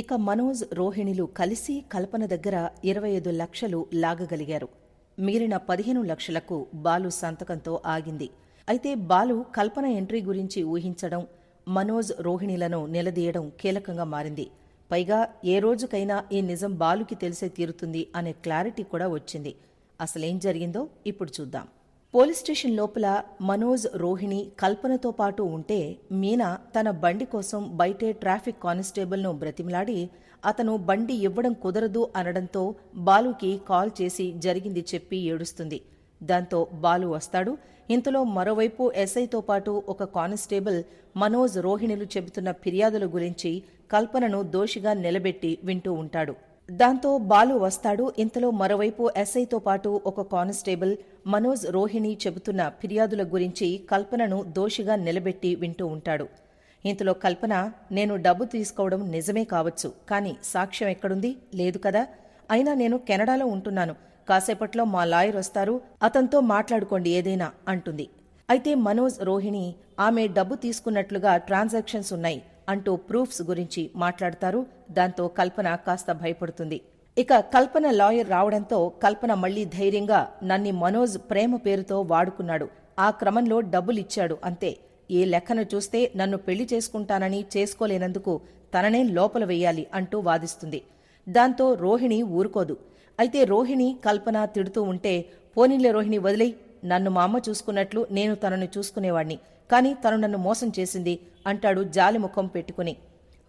ఇక మనోజ్ రోహిణిలు కలిసి కల్పన దగ్గర ఇరవై ఐదు లక్షలు లాగగలిగారు. మిగిలిన పదిహేను లక్షలకు బాలు సంతకంతో ఆగింది. అయితే బాలు కల్పన ఎంట్రీ గురించి ఊహించడం మనోజ్ రోహిణిలను నిలదీయడం కీలకంగా మారింది. పైగా ఏ రోజుకైనా ఈ నిజం బాలుకి తెలిసే తీరుతుంది అనే క్లారిటీ కూడా వచ్చింది. అసలేం జరిగిందో ఇప్పుడు చూద్దాం. పోలీస్ స్టేషన్ లోపల మనోజ్ రోహిణి కల్పనతో పాటు ఉంటే మీనా తన బండి కోసం బయటే ట్రాఫిక్ కానిస్టేబుల్ను బ్రతిమలాడి అతను బండి ఇవ్వడం కుదరదు అనడంతో బాలుకి కాల్ చేసి జరిగింది చెప్పి ఏడుస్తుంది. దాంతో బాలు వస్తాడు. ఇంతలో మరోవైపు ఎస్ఐతో పాటు ఒక కానిస్టేబుల్ మనోజ్ రోహిణిలు చెబుతున్న ఫిర్యాదుల గురించి కల్పనను దోషిగా నిలబెట్టి వింటూ ఉంటాడు. దాంతో బాలు వస్తాడు. ఇంతలో మరోవైపు ఎస్ఐతో పాటు ఒక కానిస్టేబుల్ మనోజ్ రోహిణి చెబుతున్న ఫిర్యాదుల గురించి కల్పనను దోషిగా నిలబెట్టి వింటూ ఉంటాడు. ఇంతలో కల్పన నేను డబ్బు తీసుకోవడం నిజమే కావచ్చు కానీ సాక్ష్యం ఎక్కడుంది? లేదు కదా. అయినా నేను కెనడాలో ఉంటున్నాను. కాసేపట్లో మా లాయర్ వస్తారు. అతనితో మాట్లాడుకోండి ఏదైనా అంటుంది. అయితే మనోజ్ రోహిణి ఆమె డబ్బు తీసుకున్నట్లుగా ట్రాన్సాక్షన్స్ ఉన్నాయి. అంటూ ప్రూఫ్స్ గురించి మాట్లాడతారు. దాంతో కల్పన కాస్త భయపడుతుంది. ఇక కల్పన లాయర్ రావడంతో కల్పన మళ్ళీ ధైర్యంగా నన్ని మనోజ్ ప్రేమ పేరుతో వాడుకున్నాడు. ఆ క్రమంలో డబ్బులిచ్చాడు అంతే. ఏ లెక్కను చూస్తే నన్ను పెళ్ళి చేసుకుంటానని చేసుకోలేనందుకు తననే లోపల వెయ్యాలి అంటూ వాదిస్తుంది. దాంతో రోహిణి ఊరుకోదు. అయితే రోహిణి కల్పన తిడుతూ ఉంటే పోనీలే రోహిణి వదిలే నన్ను మా అమ్మ చూసుకున్నట్లు నేను తనను చూసుకునేవాణ్ణి. కాని తను నన్ను మోసం చేసింది అంటాడు జాలి ముఖం పెట్టుకుని.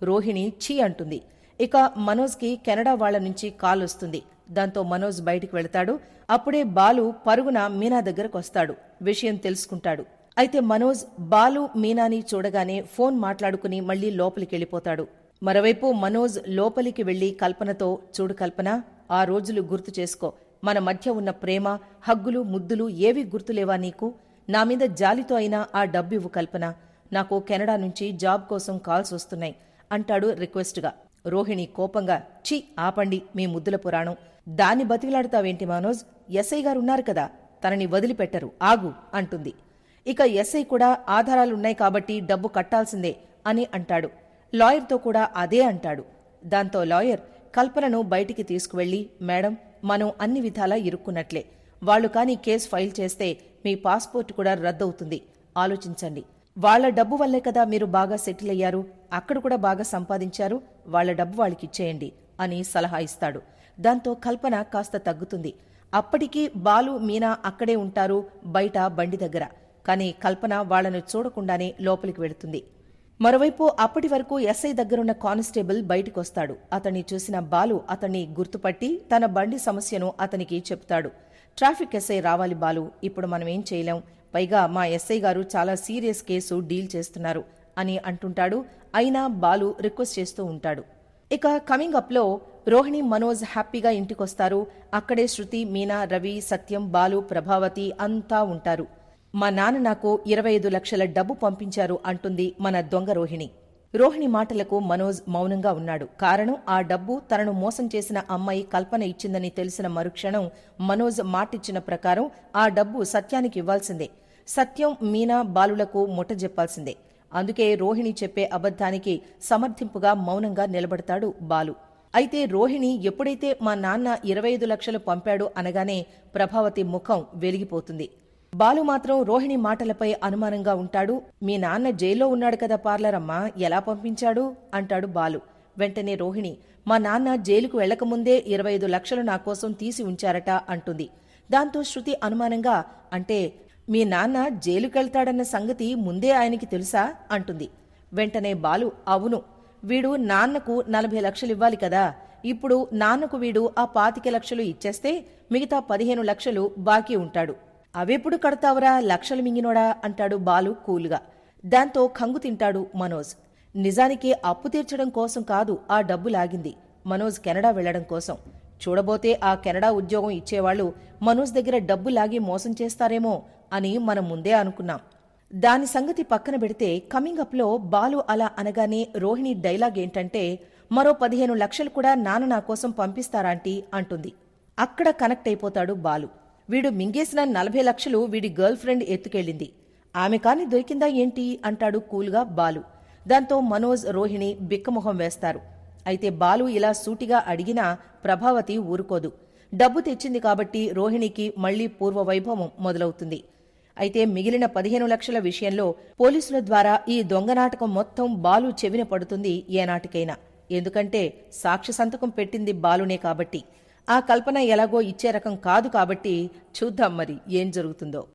రోహిణి ఛీ అంటుంది. ఇక మనోజ్కి కెనడా వాళ్ళ నుంచి కాల్ వస్తుంది. దాంతో మనోజ్ బయటికి వెళతాడు. అప్పుడే బాలు పరుగున మీనా దగ్గరకు వస్తాడు. విషయం తెలుసుకుంటాడు. అయితే మనోజ్ బాలు మీనాని చూడగానే ఫోన్ మాట్లాడుకుని మళ్ళీ లోపలికి వెళ్ళిపోతాడు. మరోవైపు మనోజ్ లోపలికి వెళ్ళి కల్పనతో చూడు కల్పన ఆ రోజులు గుర్తు చేసుకో. మన మధ్య ఉన్న ప్రేమ హగ్గులు ముద్దులు ఏవి గుర్తులేవా నీకు? నా మీద జాలితో అయినా ఆ డబ్బివ్వు కల్పన. నాకు కెనడా నుంచి జాబ్ కోసం కాల్స్ వస్తున్నాయి అంటాడు రిక్వెస్ట్గా. రోహిణి కోపంగా ఛీ ఆపండి మీ ముద్దుల పురాణం. దాన్ని బతికిలాడుతావేంటి మనోజ్? ఎస్ఐ గారున్నారు కదా తనని వదిలిపెట్టరు ఆగు అంటుంది. ఇక ఎస్ఐ కూడా ఆధారాలున్నాయి కాబట్టి డబ్బు కట్టాల్సిందే అని అంటాడు. లాయర్తో కూడా అదే అంటాడు. దాంతో లాయర్ కల్పనను బయటికి తీసుకువెళ్ళి మేడం మనం అన్ని విధాలా ఇరుక్కున్నట్లే. వాళ్ళు కాని కేసు ఫైల్ చేస్తే మీ పాస్పోర్ట్ కూడా రద్దవుతుంది. ఆలోచించండి. వాళ్ళ డబ్బు వల్లే కదా మీరు బాగా సెటిల్ అయ్యారు. అక్కడ కూడా బాగా సంపాదించారు. వాళ్ళ డబ్బు వాళ్ళకిచ్చేయండి అని సలహా ఇస్తాడు. దాంతో కల్పన కాస్త తగ్గుతుంది. అప్పటికీ బాలు మీనా అక్కడే ఉంటారు బయట బండి దగ్గర. కానీ కల్పన వాళ్ళను చూడకుండానే లోపలికి వెళుతుంది. మరోవైపు అప్పటి వరకు ఎస్ఐ దగ్గరున్న కానిస్టేబుల్ బయటకొస్తాడు. అతన్ని చూసిన బాలు అతన్ని గుర్తుపట్టి తన బండి సమస్యను అతనికి చెప్తాడు. ట్రాఫిక్ ఎస్ఐ రావాలి బాలు ఇప్పుడు మనం ఏం చేయలేం. పైగా మా ఎస్ఐ గారు చాలా సీరియస్ కేసు డీల్ చేస్తున్నారు అని అంటుంటాడు. అయినా బాలు రిక్వెస్ట్ చేస్తూ ఉంటాడు. ఇక కమింగ్ అప్లో రోహిణి మనోజ్ హ్యాపీగా ఇంటికొస్తారు. అక్కడే శృతి మీనా రవి సత్యం బాలు ప్రభావతి అంతా ఉంటారు. మా నాన్న నాకు ఇరవై ఐదు లక్షల డబ్బు పంపించారు అంటుంది మన దొంగ రోహిణి. రోహిణి మాటలకు మనోజ్ మౌనంగా ఉన్నాడు. కారణం ఆ డబ్బు తనను మోసం చేసిన అమ్మాయి కల్పన ఇచ్చిందని తెలిసిన మరుక్షణం మనోజ్ మాటిచ్చిన ప్రకారం ఆ డబ్బు సత్యానికి ఇవ్వాల్సిందే. సత్యం మీనా బాలులకు ముట్టజెప్పాల్సిందే అందుకే రోహిణి చెప్పే అబద్ధానికి సమర్థింపుగా మౌనంగా నిలబడతాడు బాలు. అయితే రోహిణి ఎప్పుడైతే మా నాన్న ఇరవై ఐదు లక్షలు పంపాడు అనగానే ప్రభావతి ముఖం వెలిగిపోతుంది. బాలు మాత్రం రోహిణి మాటలపై అనుమానంగా ఉంటాడు. మీ నాన్న జైల్లో ఉన్నాడు కదా పార్లరమ్మా ఎలా పంపించాడు? అంటాడు బాలు. వెంటనే రోహిణి మా నాన్న జైలుకు వెళ్ళకముందే ఇరవై ఐదు లక్షలు నా కోసం తీసి ఉంచారట అంటుంది. దాంతో శృతి అనుమానంగా అంటే మీ నాన్న జైలుకెళ్తాడన్న సంగతి ముందే ఆయనకి తెలుసా? అంటుంది. వెంటనే బాలు అవును. వీడు నాన్నకు నలభై లక్షలివ్వాలి కదా. ఇప్పుడు నాన్నకు వీడు ఆ పాతిక లక్షలు ఇచ్చేస్తే మిగతా పదిహేను లక్షలు బాకీ ఉంటాడు. అవెప్పుడు కడతావురా? లక్షలు మింగినోడా? అంటాడు బాలు కూల్గా. దాంతో కంగు తింటాడు మనోజ్. నిజానికి అప్పు తీర్చడం కోసం కాదు ఆ డబ్బు లాగింది. మనోజ్ కెనడా వెళ్ళడం కోసం. చూడబోతే ఆ కెనడా ఉద్యోగం ఇచ్చేవాళ్ళు మనోజ్ దగ్గర డబ్బు లాగి మోసం చేస్తారేమో అని మనం ముందే అనుకున్నాం. దాని సంగతి పక్కన పెడితే కమింగ్ అప్లో బాలు అలా అనగానే రోహిణి డైలాగ్ ఏంటంటే మరో పదిహేను లక్షలు కూడా నాన్న నా కోసం పంపిస్తారాంటీ అంటుంది. అక్కడ కనెక్ట్ అయిపోతాడు బాలు. వీడు మింగేసిన నలభై లక్షలు వీడి గర్ల్ ఫ్రెండ్ ఎత్తుకెళ్ళింది. ఆమె కాని దొరికిందా ఏంటి? అంటాడు కూల్గా బాలు. దాంతో మనోజ్ రోహిణి బిక్కమొహం వేస్తారు. అయితే బాలు ఇలా సూటిగా అడిగినా ప్రభావతి ఊరుకోదు. డబ్బు తెచ్చింది కాబట్టి రోహిణికి మళ్ళీ పూర్వ వైభవం మొదలవుతుంది. అయితే మిగిలిన పదిహేను లక్షల విషయంలో పోలీసుల ద్వారా ఈ దొంగ నాటకం మొత్తం బాలు చెవిన పడుతుంది ఏనాటికైనా. ఎందుకంటే సాక్షి సంతకం పెట్టింది బాలునే కాబట్టి. ఆ కల్పన ఎలాగో ఇచ్చే రకం కాదు కాబట్టి చూద్దాం మరి ఏం జరుగుతుందో.